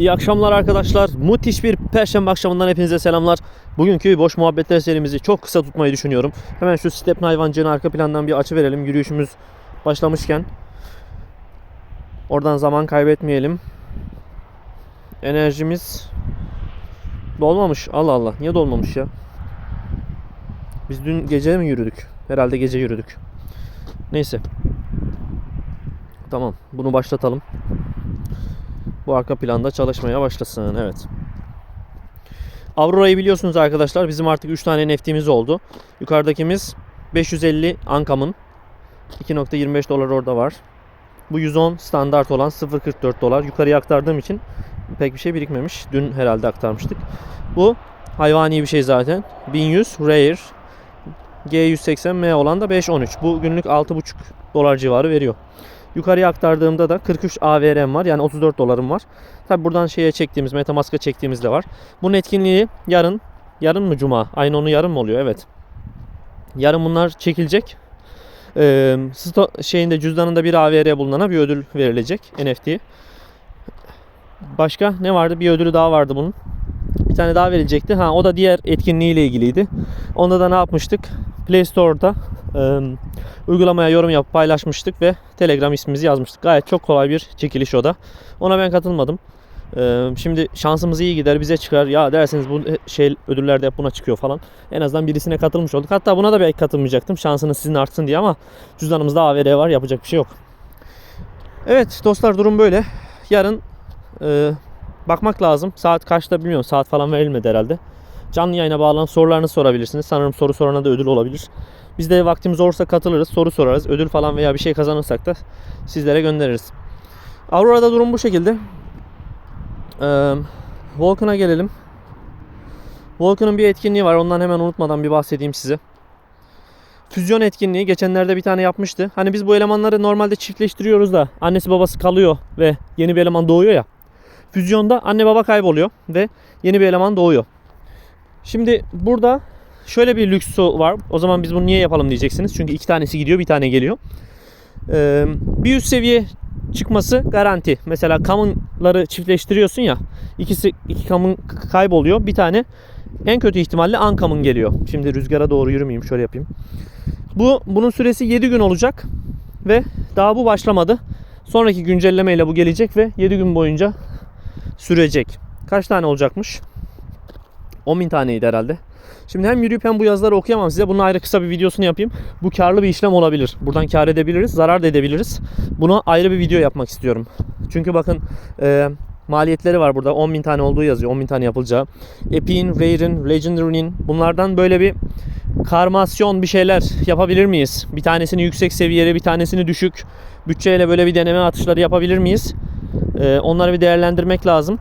İyi akşamlar arkadaşlar. Müthiş bir perşembe akşamından hepinize selamlar. Bugünkü boş muhabbetler serimizi çok kısa tutmayı düşünüyorum. Hemen şu Stepne hayvancığını arka plandan bir açı verelim. Yürüyüşümüz başlamışken. Oradan zaman kaybetmeyelim. Enerjimiz dolmamış. Allah Allah. Niye dolmamış ya? Biz dün gece mi yürüdük? Herhalde gece yürüdük. Neyse. Tamam. Bunu başlatalım. Bu arka planda çalışmaya başlasın. Evet. Aurora'yı biliyorsunuz arkadaşlar. Bizim artık 3 tane NFT'miz oldu. Yukarıdakimiz 550 Ankam'ın. 2.25 dolar orada var. Bu 110 standart olan 0.44 dolar. Yukarıya aktardığım için pek bir şey birikmemiş. Dün herhalde aktarmıştık. Bu hayvani bir şey zaten. 1100 Rare. G180M olan da 5.13. Bu günlük 6.5 dolar civarı veriyor. Yukarıya aktardığımda da 43 AVR'm var. Yani 34 dolarım var. Tabi buradan şeye çektiğimiz, Metamask'a çektiğimiz de var. Bunun etkinliği yarın, yarın mı cuma? Aynı onu yarın mı oluyor? Evet. Yarın bunlar çekilecek. Ee, şeyinde cüzdanında bir AVR bulunana bir ödül verilecek NFT. Başka ne vardı? Bir ödülü daha vardı bunun. Bir tane daha verilecekti. Ha o da diğer etkinliğiyle ilgiliydi. Onda da ne yapmıştık? Play Store'da e, uygulamaya yorum yapıp paylaşmıştık ve Telegram ismimizi yazmıştık. Gayet çok kolay bir çekiliş o da. Ona ben katılmadım. E, şimdi şansımız iyi gider bize çıkar. Ya derseniz bu şey ödüllerde hep buna çıkıyor falan. En azından birisine katılmış olduk. Hatta buna da belki katılmayacaktım. Şansınız sizin artsın diye ama cüzdanımızda AVR var. Yapacak bir şey yok. Evet dostlar durum böyle. Yarın e, bakmak lazım. Saat kaçta bilmiyorum. Saat falan verilmedi herhalde. Canlı yayına bağlanıp sorularını sorabilirsiniz. Sanırım soru sorana da ödül olabilir. Biz de vaktimiz olursa katılırız, soru sorarız. Ödül falan veya bir şey kazanırsak da sizlere göndeririz. Aurora'da durum bu şekilde. Ee, Vulcan'a gelelim. Vulcan'ın bir etkinliği var. Ondan hemen unutmadan bir bahsedeyim size. Füzyon etkinliği geçenlerde bir tane yapmıştı. Hani biz bu elemanları normalde çiftleştiriyoruz da annesi babası kalıyor ve yeni bir eleman doğuyor ya. Füzyonda anne baba kayboluyor ve yeni bir eleman doğuyor. Şimdi burada şöyle bir lüksü var. O zaman biz bunu niye yapalım diyeceksiniz. Çünkü iki tanesi gidiyor bir tane geliyor. Ee, bir üst seviye çıkması garanti. Mesela kamınları çiftleştiriyorsun ya. ikisi iki kamın kayboluyor. Bir tane en kötü ihtimalle ankamın geliyor. Şimdi rüzgara doğru yürümeyeyim. Şöyle yapayım. Bu bunun süresi 7 gün olacak ve daha bu başlamadı. Sonraki güncellemeyle bu gelecek ve 7 gün boyunca sürecek. Kaç tane olacakmış? 10 bin taneydi herhalde. Şimdi hem yürüyüp hem bu yazıları okuyamam size. Bunun ayrı kısa bir videosunu yapayım. Bu karlı bir işlem olabilir. Buradan kar edebiliriz, zarar da edebiliriz. Buna ayrı bir video yapmak istiyorum. Çünkü bakın e, maliyetleri var burada. 10 bin tane olduğu yazıyor. 10 bin tane yapılacağı. Epic'in, Rare'in, Legendary'nin bunlardan böyle bir karmasyon bir şeyler yapabilir miyiz? Bir tanesini yüksek seviyeli, bir tanesini düşük. Bütçeyle böyle bir deneme atışları yapabilir miyiz? E, onları bir değerlendirmek lazım.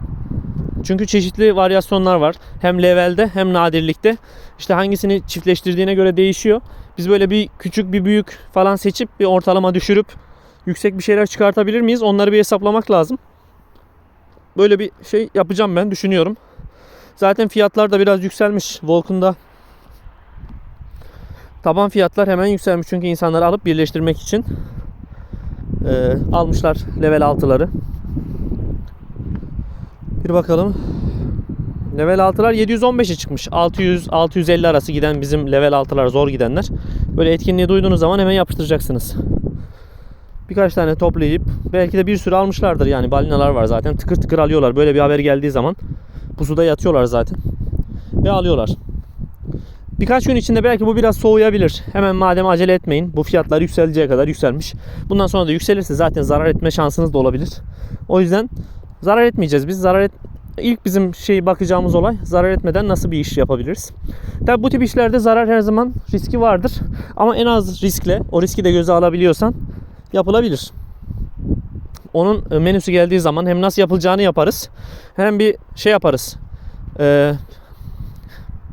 Çünkü çeşitli varyasyonlar var. Hem levelde hem nadirlikte. İşte hangisini çiftleştirdiğine göre değişiyor. Biz böyle bir küçük bir büyük falan seçip bir ortalama düşürüp yüksek bir şeyler çıkartabilir miyiz? Onları bir hesaplamak lazım. Böyle bir şey yapacağım ben düşünüyorum. Zaten fiyatlar da biraz yükselmiş. Volkan'da taban fiyatlar hemen yükselmiş. Çünkü insanları alıp birleştirmek için e, almışlar level 6'ları. Bir bakalım. Level 6'lar 715'e çıkmış. 600-650 arası giden bizim level 6'lar zor gidenler. Böyle etkinliği duyduğunuz zaman hemen yapıştıracaksınız. Birkaç tane toplayıp belki de bir sürü almışlardır yani balinalar var zaten. Tıkır tıkır alıyorlar. Böyle bir haber geldiği zaman pusuda yatıyorlar zaten. Ve alıyorlar. Birkaç gün içinde belki bu biraz soğuyabilir. Hemen madem acele etmeyin. Bu fiyatlar yükseleceği kadar yükselmiş. Bundan sonra da yükselirse zaten zarar etme şansınız da olabilir. O yüzden zarar etmeyeceğiz. Biz zarar et ilk bizim şey bakacağımız olay zarar etmeden nasıl bir iş yapabiliriz. Tabi bu tip işlerde zarar her zaman riski vardır. Ama en az riskle o riski de göze alabiliyorsan yapılabilir. Onun e, menüsü geldiği zaman hem nasıl yapılacağını yaparız. Hem bir şey yaparız. Ee,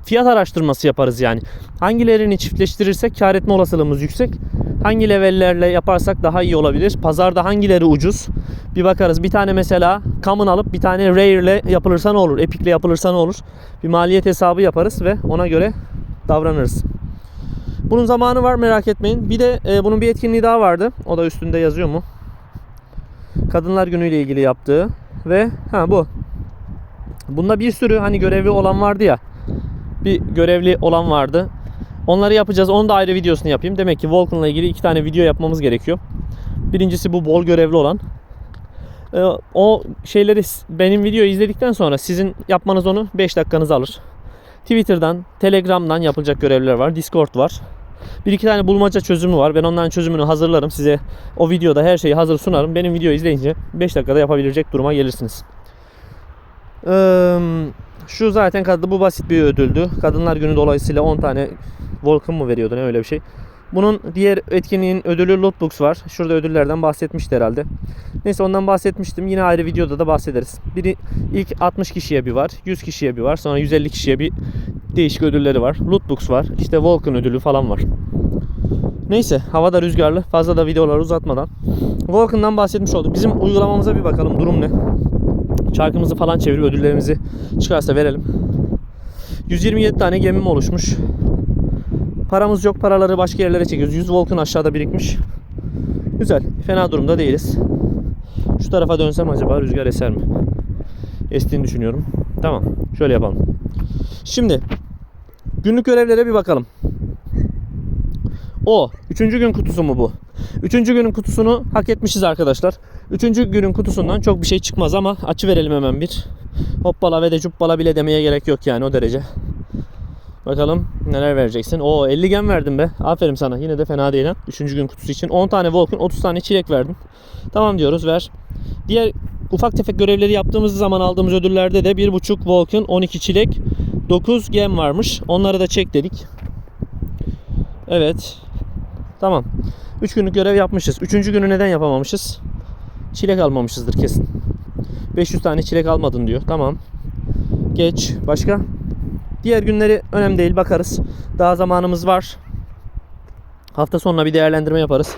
fiyat araştırması yaparız yani. Hangilerini çiftleştirirsek kar etme olasılığımız yüksek. Hangi levellerle yaparsak daha iyi olabilir? Pazarda hangileri ucuz? Bir bakarız. Bir tane mesela common alıp bir tane rare ile yapılırsa ne olur? Epic ile yapılırsa ne olur? Bir maliyet hesabı yaparız ve ona göre davranırız. Bunun zamanı var merak etmeyin. Bir de e, bunun bir etkinliği daha vardı. O da üstünde yazıyor mu? Kadınlar Günü ile ilgili yaptığı ve ha bu Bunda bir sürü hani görevli olan vardı ya. Bir görevli olan vardı. Onları yapacağız. Onu da ayrı videosunu yapayım. Demek ki Vulcan'la ilgili iki tane video yapmamız gerekiyor. Birincisi bu bol görevli olan. Ee, o şeyleri benim videoyu izledikten sonra sizin yapmanız onu 5 dakikanızı alır. Twitter'dan, Telegram'dan yapılacak görevler var. Discord var. Bir iki tane bulmaca çözümü var. Ben onların çözümünü hazırlarım. Size o videoda her şeyi hazır sunarım. Benim videoyu izleyince 5 dakikada yapabilecek duruma gelirsiniz. Şu zaten kadın bu basit bir ödüldü. Kadınlar Günü dolayısıyla 10 tane Volkan mı veriyordu ne öyle bir şey. Bunun diğer etkinliğin ödülü Lootbox var. Şurada ödüllerden bahsetmişti herhalde. Neyse ondan bahsetmiştim. Yine ayrı videoda da bahsederiz. Biri ilk 60 kişiye bir var. 100 kişiye bir var. Sonra 150 kişiye bir değişik ödülleri var. Lootbox var. İşte Vulcan ödülü falan var. Neyse havada rüzgarlı. Fazla da videoları uzatmadan. Vulcan'dan bahsetmiş olduk. Bizim uygulamamıza bir bakalım. Durum ne? Çarkımızı falan çevirip ödüllerimizi çıkarsa verelim. 127 tane gemim oluşmuş. Paramız yok. Paraları başka yerlere çekiyoruz. 100 Vulcan aşağıda birikmiş. Güzel. Fena durumda değiliz. Şu tarafa dönsem acaba rüzgar eser mi? Estiğini düşünüyorum. Tamam. Şöyle yapalım. Şimdi günlük görevlere bir bakalım. O. Üçüncü gün kutusu mu bu? Üçüncü günün kutusunu hak etmişiz arkadaşlar. Üçüncü günün kutusundan çok bir şey çıkmaz ama açı verelim hemen bir. Hoppala ve de cuppala bile demeye gerek yok yani o derece. Bakalım neler vereceksin. Oo 50 gem verdim be. Aferin sana. Yine de fena değil ha. Üçüncü gün kutusu için. 10 tane Vulcan, 30 tane çilek verdim. Tamam diyoruz ver. Diğer ufak tefek görevleri yaptığımız zaman aldığımız ödüllerde de 1.5 Vulcan, 12 çilek, 9 gem varmış. Onları da çek dedik. Evet. Tamam. 3 günlük görev yapmışız. Üçüncü günü neden yapamamışız? Çilek almamışızdır kesin. 500 tane çilek almadın diyor. Tamam. Geç. Başka? Diğer günleri önemli değil bakarız. Daha zamanımız var. Hafta sonuna bir değerlendirme yaparız.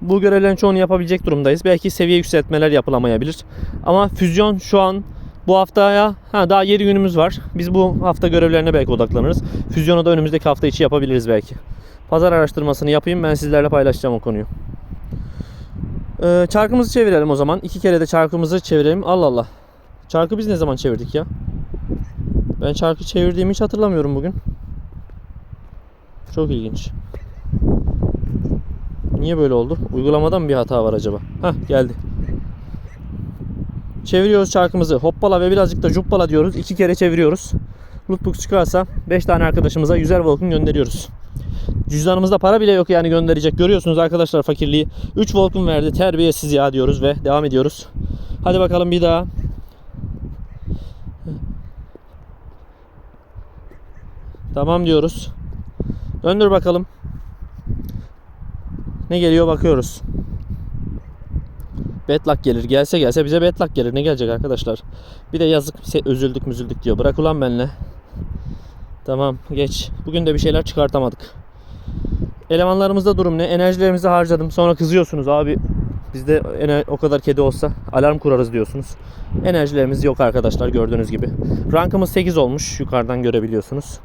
Bu görevlerin çoğunu yapabilecek durumdayız. Belki seviye yükseltmeler yapılamayabilir. Ama füzyon şu an bu haftaya ha daha 7 günümüz var. Biz bu hafta görevlerine belki odaklanırız. Füzyonu da önümüzdeki hafta içi yapabiliriz belki. Pazar araştırmasını yapayım. Ben sizlerle paylaşacağım o konuyu. Ee, çarkımızı çevirelim o zaman. İki kere de çarkımızı çevirelim. Allah Allah. Çarkı biz ne zaman çevirdik ya? Ben çarkı çevirdiğimi hiç hatırlamıyorum bugün. Çok ilginç. Niye böyle oldu? Uygulamada mı bir hata var acaba? Hah geldi. Çeviriyoruz çarkımızı. Hoppala ve birazcık da cuppala diyoruz. İki kere çeviriyoruz. Lootbox çıkarsa 5 tane arkadaşımıza 100'er Vulcan gönderiyoruz. Cüzdanımızda para bile yok yani gönderecek. Görüyorsunuz arkadaşlar fakirliği. 3 Vulcan verdi. Terbiyesiz ya diyoruz ve devam ediyoruz. Hadi bakalım bir daha. Tamam diyoruz. Döndür bakalım. Ne geliyor bakıyoruz. Bedluck gelir. Gelse gelse bize bedluck gelir. Ne gelecek arkadaşlar? Bir de yazık üzüldük müzüldük diyor. Bırak ulan benle. Tamam geç. Bugün de bir şeyler çıkartamadık. Elemanlarımızda durum ne? Enerjilerimizi harcadım. Sonra kızıyorsunuz abi. Bizde o kadar kedi olsa alarm kurarız diyorsunuz. Enerjilerimiz yok arkadaşlar gördüğünüz gibi. Rankımız 8 olmuş yukarıdan görebiliyorsunuz.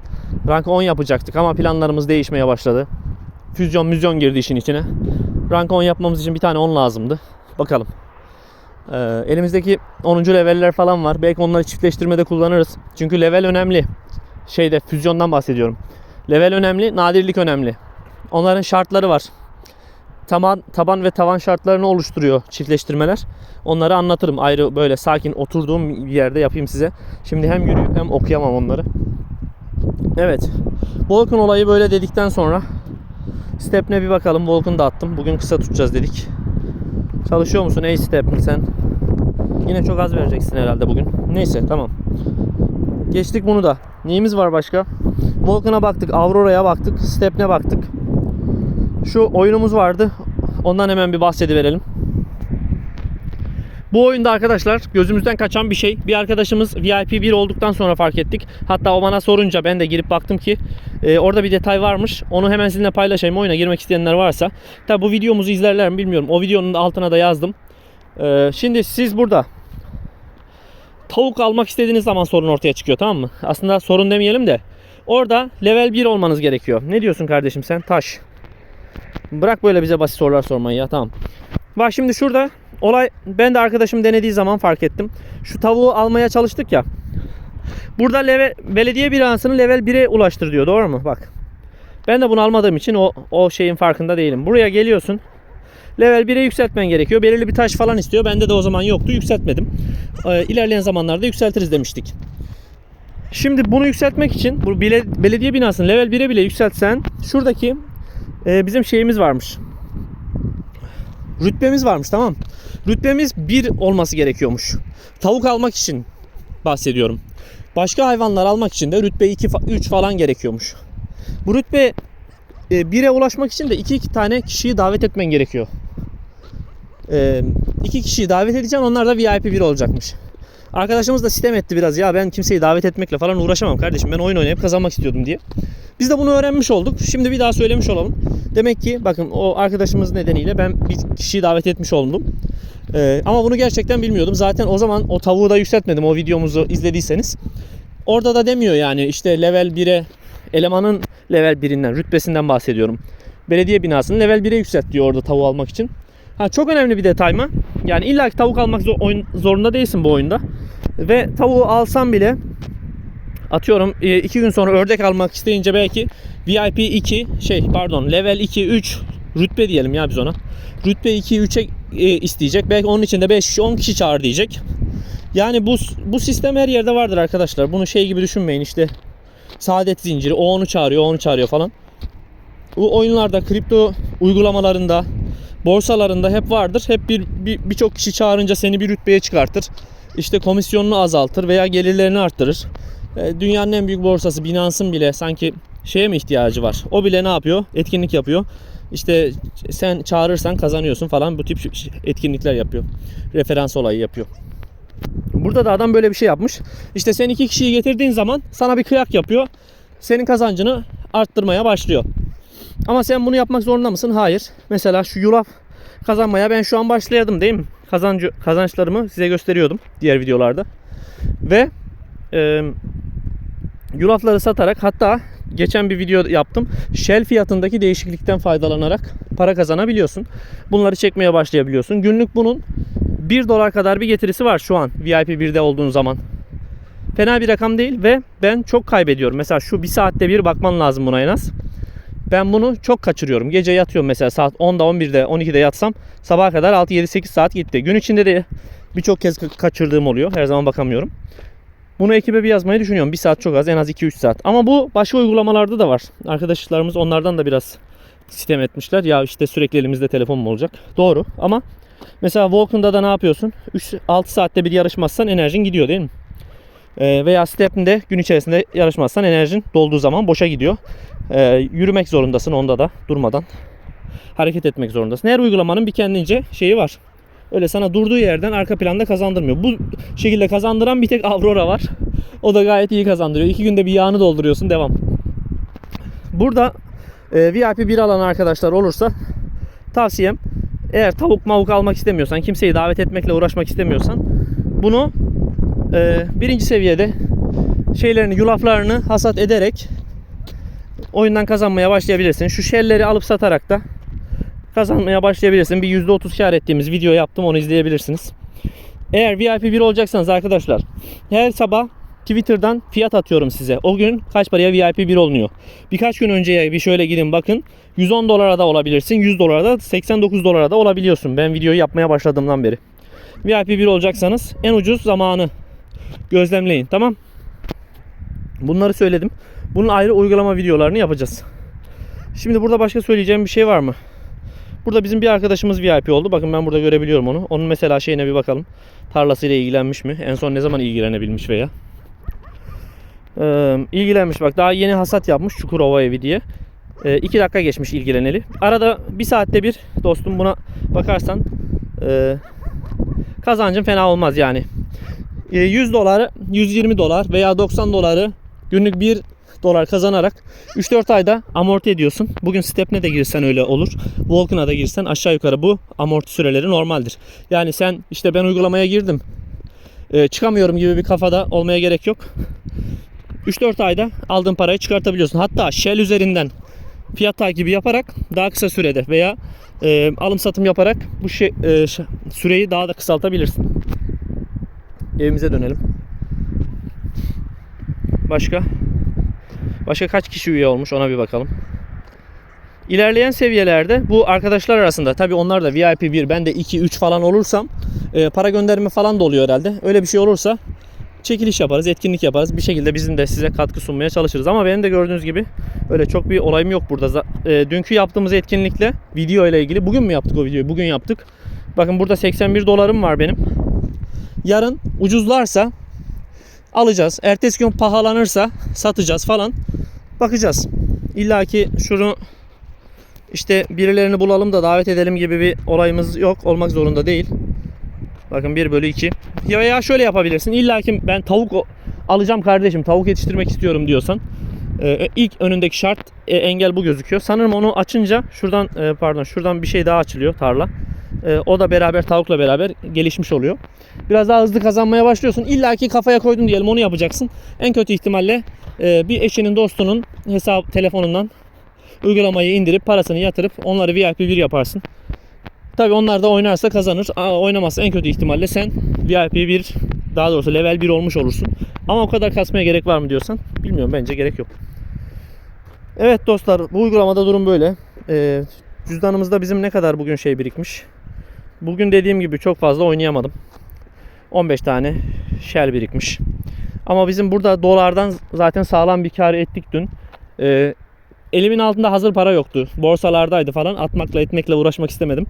Rank 10 yapacaktık ama planlarımız değişmeye başladı. Füzyon müzyon girdi işin içine. Rank 10 yapmamız için bir tane 10 lazımdı. Bakalım. Ee, elimizdeki 10. leveller falan var. Belki onları çiftleştirmede kullanırız. Çünkü level önemli. Şeyde füzyondan bahsediyorum. Level önemli, nadirlik önemli. Onların şartları var. Taban, taban ve tavan şartlarını oluşturuyor çiftleştirmeler. Onları anlatırım ayrı böyle sakin oturduğum bir yerde yapayım size. Şimdi hem yürüyüp hem okuyamam onları. Evet. Volkan olayı böyle dedikten sonra Step'ne bir bakalım. Volkan'ı da attım. Bugün kısa tutacağız dedik. Çalışıyor musun ey Step'ni sen? Yine çok az vereceksin herhalde bugün. Neyse tamam. Geçtik bunu da. Neyimiz var başka? Volkan'a baktık, Aurora'ya baktık, Step'ne baktık. Şu oyunumuz vardı. Ondan hemen bir bahsediverelim. Bu oyunda arkadaşlar gözümüzden kaçan bir şey. Bir arkadaşımız VIP 1 olduktan sonra fark ettik. Hatta o bana sorunca ben de girip baktım ki e, orada bir detay varmış. Onu hemen sizinle paylaşayım. Oyuna girmek isteyenler varsa. Tabi bu videomuzu izlerler mi bilmiyorum. O videonun altına da yazdım. E, şimdi siz burada tavuk almak istediğiniz zaman sorun ortaya çıkıyor tamam mı? Aslında sorun demeyelim de orada level 1 olmanız gerekiyor. Ne diyorsun kardeşim sen? Taş. Bırak böyle bize basit sorular sormayı ya tamam. Bak şimdi şurada olay ben de arkadaşım denediği zaman fark ettim. Şu tavuğu almaya çalıştık ya. Burada level, belediye binasını level 1'e ulaştır diyor. Doğru mu? Bak. Ben de bunu almadığım için o, o şeyin farkında değilim. Buraya geliyorsun. Level 1'e yükseltmen gerekiyor. Belirli bir taş falan istiyor. Bende de o zaman yoktu. Yükseltmedim. Ee, ilerleyen zamanlarda yükseltiriz demiştik. Şimdi bunu yükseltmek için bu belediye binasını level 1'e bile yükseltsen şuradaki e, bizim şeyimiz varmış. Rütbemiz varmış tamam. Rütbemiz 1 olması gerekiyormuş. Tavuk almak için bahsediyorum. Başka hayvanlar almak için de rütbe 2 3 falan gerekiyormuş. Bu rütbe 1'e ulaşmak için de 2 iki tane kişiyi davet etmen gerekiyor. 2 kişiyi davet edeceksin onlar da VIP 1 olacakmış. Arkadaşımız da sitem etti biraz ya ben kimseyi davet etmekle falan uğraşamam kardeşim ben oyun oynayıp kazanmak istiyordum diye. Biz de bunu öğrenmiş olduk. Şimdi bir daha söylemiş olalım. Demek ki bakın o arkadaşımız nedeniyle ben bir kişiyi davet etmiş oldum. Ee, ama bunu gerçekten bilmiyordum. Zaten o zaman o tavuğu da yükseltmedim o videomuzu izlediyseniz. Orada da demiyor yani işte level 1'e elemanın level 1'inden rütbesinden bahsediyorum. Belediye binasını level 1'e yükselt diyor orada tavuğu almak için. Ha çok önemli bir detay mı? Yani illa ki tavuk almak zor- oyun- zorunda değilsin bu oyunda. Ve tavuğu alsam bile atıyorum 2 gün sonra ördek almak isteyince belki VIP 2 şey pardon level 2 3 rütbe diyelim ya biz ona. Rütbe 2 3'e e, isteyecek. Belki onun için de 5 kişi 10 kişi çağır diyecek. Yani bu bu sistem her yerde vardır arkadaşlar. Bunu şey gibi düşünmeyin işte saadet zinciri o onu çağırıyor o onu çağırıyor falan. Bu oyunlarda kripto uygulamalarında borsalarında hep vardır. Hep bir bir- birçok kişi çağırınca seni bir rütbeye çıkartır. İşte komisyonunu azaltır veya gelirlerini arttırır. E, Dünyanın en büyük borsası Binance'ın bile sanki şeye mi ihtiyacı var? O bile ne yapıyor? Etkinlik yapıyor. İşte sen çağırırsan kazanıyorsun falan bu tip etkinlikler yapıyor. Referans olayı yapıyor. Burada da adam böyle bir şey yapmış. İşte sen iki kişiyi getirdiğin zaman sana bir kıyak yapıyor. Senin kazancını arttırmaya başlıyor. Ama sen bunu yapmak zorunda mısın? Hayır. Mesela şu yulaf kazanmaya ben şu an başlayadım değil mi? Kazancı, kazançlarımı size gösteriyordum diğer videolarda. Ve e, yulafları satarak hatta geçen bir video yaptım. Shell fiyatındaki değişiklikten faydalanarak para kazanabiliyorsun. Bunları çekmeye başlayabiliyorsun. Günlük bunun 1 dolar kadar bir getirisi var şu an VIP 1'de olduğun zaman. Fena bir rakam değil ve ben çok kaybediyorum. Mesela şu bir saatte bir bakman lazım buna en az. Ben bunu çok kaçırıyorum. Gece yatıyorum mesela saat 10'da 11'de 12'de yatsam sabaha kadar 6-7-8 saat gitti. Gün içinde de birçok kez ka- kaçırdığım oluyor. Her zaman bakamıyorum. Bunu ekibe bir yazmayı düşünüyorum. Bir saat çok az en az 2-3 saat. Ama bu başka uygulamalarda da var. Arkadaşlarımız onlardan da biraz sistem etmişler. Ya işte sürekli elimizde telefon mu olacak? Doğru ama mesela Vulcan'da da ne yapıyorsun? 3-6 saatte bir yarışmazsan enerjin gidiyor değil mi? Ee, veya Step'inde gün içerisinde yarışmazsan enerjin dolduğu zaman boşa gidiyor. Ee, yürümek zorundasın onda da durmadan. Hareket etmek zorundasın. Her uygulamanın bir kendince şeyi var. Öyle sana durduğu yerden arka planda kazandırmıyor. Bu şekilde kazandıran bir tek Aurora var. O da gayet iyi kazandırıyor. İki günde bir yağını dolduruyorsun devam. Burada e, VIP bir alan arkadaşlar olursa tavsiyem eğer tavuk mavuk almak istemiyorsan kimseyi davet etmekle uğraşmak istemiyorsan bunu e, birinci seviyede şeylerini yulaflarını hasat ederek oyundan kazanmaya başlayabilirsin. Şu şelleri alıp satarak da kazanmaya başlayabilirsin. Bir %30 kar ettiğimiz video yaptım onu izleyebilirsiniz. Eğer VIP 1 olacaksanız arkadaşlar her sabah Twitter'dan fiyat atıyorum size. O gün kaç paraya VIP 1 olunuyor. Birkaç gün önceye bir şöyle gidin bakın. 110 dolara da olabilirsin. 100 dolara da 89 dolara da olabiliyorsun. Ben videoyu yapmaya başladığımdan beri. VIP 1 olacaksanız en ucuz zamanı gözlemleyin. Tamam. Bunları söyledim. Bunun ayrı uygulama videolarını yapacağız. Şimdi burada başka söyleyeceğim bir şey var mı? Burada bizim bir arkadaşımız VIP oldu. Bakın ben burada görebiliyorum onu. Onun mesela şeyine bir bakalım. Tarlasıyla ilgilenmiş mi? En son ne zaman ilgilenebilmiş veya? Ee, ilgilenmiş bak daha yeni hasat yapmış Çukurova evi diye. 2 dakika geçmiş ilgileneli. Arada bir saatte bir dostum buna bakarsan e, kazancın fena olmaz yani. E, 100 doları 120 dolar veya 90 doları günlük 1 dolar kazanarak 3-4 ayda amorti ediyorsun. Bugün Step'ne de girsen öyle olur. Vulcan'a da girsen aşağı yukarı bu amorti süreleri normaldir. Yani sen işte ben uygulamaya girdim. e, çıkamıyorum gibi bir kafada olmaya gerek yok. 3-4 ayda aldığın parayı çıkartabiliyorsun. Hatta Shell üzerinden fiyat takibi yaparak daha kısa sürede veya e, alım satım yaparak bu şey, e, süreyi daha da kısaltabilirsin. Evimize dönelim. Başka? Başka kaç kişi üye olmuş ona bir bakalım. İlerleyen seviyelerde bu arkadaşlar arasında tabi onlar da VIP 1 ben de 2 3 falan olursam e, para gönderme falan da oluyor herhalde. Öyle bir şey olursa çekiliş yaparız, etkinlik yaparız. Bir şekilde bizim de size katkı sunmaya çalışırız. Ama benim de gördüğünüz gibi öyle çok bir olayım yok burada. E, dünkü yaptığımız etkinlikle video ile ilgili bugün mü yaptık o videoyu? Bugün yaptık. Bakın burada 81 dolarım var benim. Yarın ucuzlarsa alacağız. Ertesi gün pahalanırsa satacağız falan. Bakacağız. İlla ki şunu işte birilerini bulalım da davet edelim gibi bir olayımız yok. Olmak zorunda değil. Bakın 1 bölü 2. Ya veya şöyle yapabilirsin. İlla ki ben tavuk alacağım kardeşim. Tavuk yetiştirmek istiyorum diyorsan. e, ilk önündeki şart e, engel bu gözüküyor. Sanırım onu açınca şuradan e, pardon şuradan bir şey daha açılıyor tarla. E, o da beraber tavukla beraber gelişmiş oluyor. Biraz daha hızlı kazanmaya başlıyorsun. İlla ki kafaya koydun diyelim onu yapacaksın. En kötü ihtimalle e, bir eşinin dostunun hesap telefonundan uygulamayı indirip parasını yatırıp onları VIP 1 yaparsın. Tabi onlar da oynarsa kazanır. Aa, oynamazsa en kötü ihtimalle sen VIP 1 daha doğrusu level 1 olmuş olursun. Ama o kadar kasmaya gerek var mı diyorsan bilmiyorum bence gerek yok. Evet dostlar bu uygulamada durum böyle. Ee, cüzdanımızda bizim ne kadar bugün şey birikmiş. Bugün dediğim gibi çok fazla oynayamadım. 15 tane shell birikmiş. Ama bizim burada dolardan zaten sağlam bir kar ettik dün. Ee, elimin altında hazır para yoktu. Borsalardaydı falan. Atmakla etmekle uğraşmak istemedim.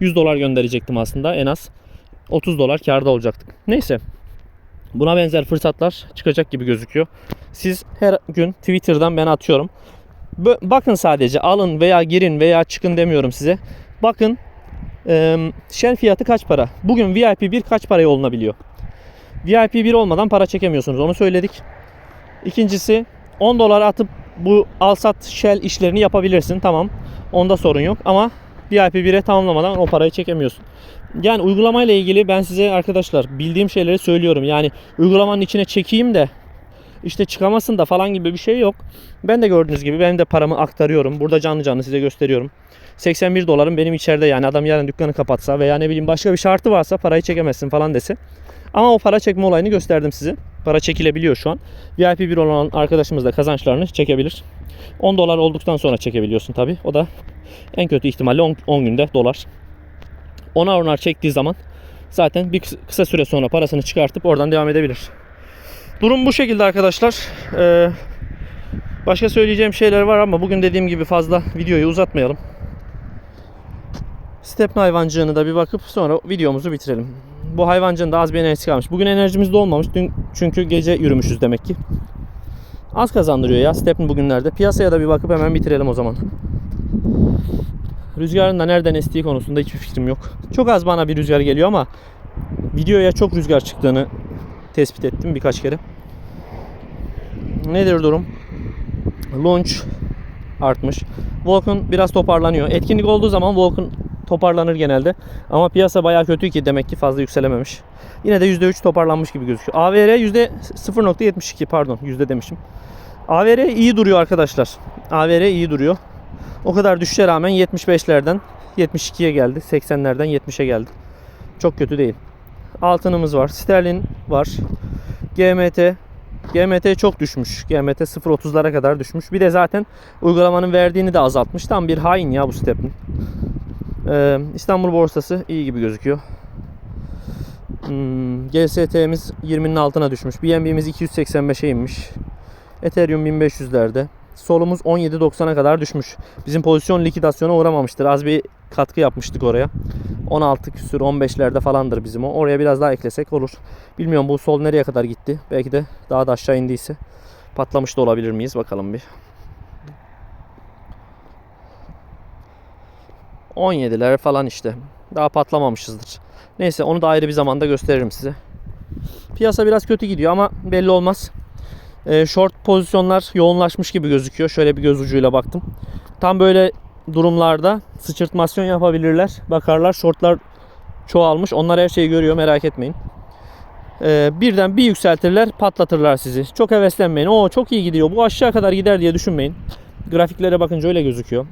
100 dolar gönderecektim aslında en az. 30 dolar karda olacaktık. Neyse. Buna benzer fırsatlar çıkacak gibi gözüküyor. Siz her gün Twitter'dan ben atıyorum. Bakın sadece alın veya girin veya çıkın demiyorum size. Bakın eee Shell fiyatı kaç para? Bugün VIP 1 kaç paraya olunabiliyor? VIP 1 olmadan para çekemiyorsunuz onu söyledik. İkincisi 10 dolar atıp bu al sat Shell işlerini yapabilirsin tamam. Onda sorun yok ama VIP 1'e tamamlamadan o parayı çekemiyorsun. Yani uygulamayla ilgili ben size arkadaşlar bildiğim şeyleri söylüyorum. Yani uygulamanın içine çekeyim de işte çıkamasın da falan gibi bir şey yok. Ben de gördüğünüz gibi benim de paramı aktarıyorum. Burada canlı canlı size gösteriyorum. 81 dolarım benim içeride yani adam yarın dükkanı kapatsa veya ne bileyim başka bir şartı varsa parayı çekemezsin falan dese. Ama o para çekme olayını gösterdim size. Para çekilebiliyor şu an. VIP 1 olan arkadaşımız da kazançlarını çekebilir. 10 dolar olduktan sonra çekebiliyorsun tabi. O da en kötü ihtimalle 10, 10 günde dolar. Onar onar çektiği zaman zaten bir kısa süre sonra parasını çıkartıp oradan devam edebilir. Durum bu şekilde arkadaşlar. Ee, başka söyleyeceğim şeyler var ama bugün dediğim gibi fazla videoyu uzatmayalım. Stepne hayvancığını da bir bakıp sonra videomuzu bitirelim. Bu hayvancığın da az bir enerjisi kalmış. Bugün enerjimiz de olmamış. Dün çünkü gece yürümüşüz demek ki. Az kazandırıyor ya Stepne bugünlerde. Piyasaya da bir bakıp hemen bitirelim o zaman. Rüzgarın da nereden estiği konusunda hiçbir fikrim yok. Çok az bana bir rüzgar geliyor ama videoya çok rüzgar çıktığını tespit ettim birkaç kere. Nedir durum? Launch artmış. Vulcan biraz toparlanıyor. Etkinlik olduğu zaman Vulcan toparlanır genelde. Ama piyasa bayağı kötü ki demek ki fazla yükselememiş. Yine de %3 toparlanmış gibi gözüküyor. AVR %0.72 pardon yüzde demişim. AVR iyi duruyor arkadaşlar. AVR iyi duruyor. O kadar düşüşe rağmen 75'lerden 72'ye geldi. 80'lerden 70'e geldi. Çok kötü değil. Altınımız var. Sterlin var. GMT GMT çok düşmüş. GMT 0.30'lara kadar düşmüş. Bir de zaten uygulamanın verdiğini de azaltmış. Tam bir hain ya bu Step'in. Ee, İstanbul borsası iyi gibi gözüküyor. Hmm, GST'miz 20'nin altına düşmüş. BNB'miz 285'e inmiş. Ethereum 1500'lerde. Solumuz 17.90'a kadar düşmüş. Bizim pozisyon likidasyona uğramamıştır. Az bir katkı yapmıştık oraya. 16 küsür 15'lerde falandır bizim o. Oraya biraz daha eklesek olur. Bilmiyorum bu sol nereye kadar gitti. Belki de daha da aşağı indiyse patlamış da olabilir miyiz? Bakalım bir. 17'ler falan işte. Daha patlamamışızdır. Neyse onu da ayrı bir zamanda gösteririm size. Piyasa biraz kötü gidiyor ama belli olmaz. Ee, short pozisyonlar yoğunlaşmış gibi gözüküyor. Şöyle bir göz ucuyla baktım. Tam böyle durumlarda sıçırtmasyon yapabilirler. Bakarlar shortlar çoğalmış. Onlar her şeyi görüyor merak etmeyin. Ee, birden bir yükseltirler patlatırlar sizi. Çok heveslenmeyin. O çok iyi gidiyor. Bu aşağı kadar gider diye düşünmeyin. Grafiklere bakınca öyle gözüküyor.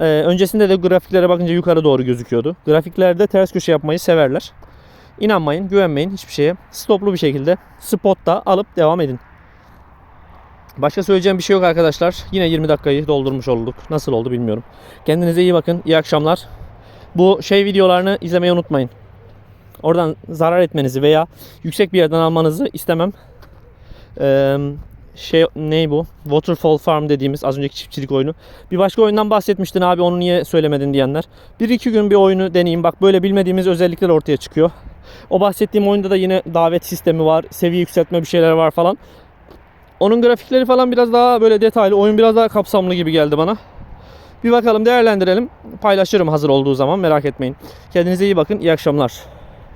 Ee, öncesinde de grafiklere bakınca yukarı doğru gözüküyordu. Grafiklerde ters köşe yapmayı severler. İnanmayın, güvenmeyin hiçbir şeye. Stoplu bir şekilde spotta alıp devam edin. Başka söyleyeceğim bir şey yok arkadaşlar. Yine 20 dakikayı doldurmuş olduk. Nasıl oldu bilmiyorum. Kendinize iyi bakın. İyi akşamlar. Bu şey videolarını izlemeyi unutmayın. Oradan zarar etmenizi veya yüksek bir yerden almanızı istemem. Ee, şey ne bu? Waterfall Farm dediğimiz az önceki çiftçilik oyunu. Bir başka oyundan bahsetmiştin abi onu niye söylemedin diyenler. Bir iki gün bir oyunu deneyeyim. Bak böyle bilmediğimiz özellikler ortaya çıkıyor. O bahsettiğim oyunda da yine davet sistemi var. Seviye yükseltme bir şeyler var falan. Onun grafikleri falan biraz daha böyle detaylı. Oyun biraz daha kapsamlı gibi geldi bana. Bir bakalım değerlendirelim. Paylaşırım hazır olduğu zaman merak etmeyin. Kendinize iyi bakın. İyi akşamlar.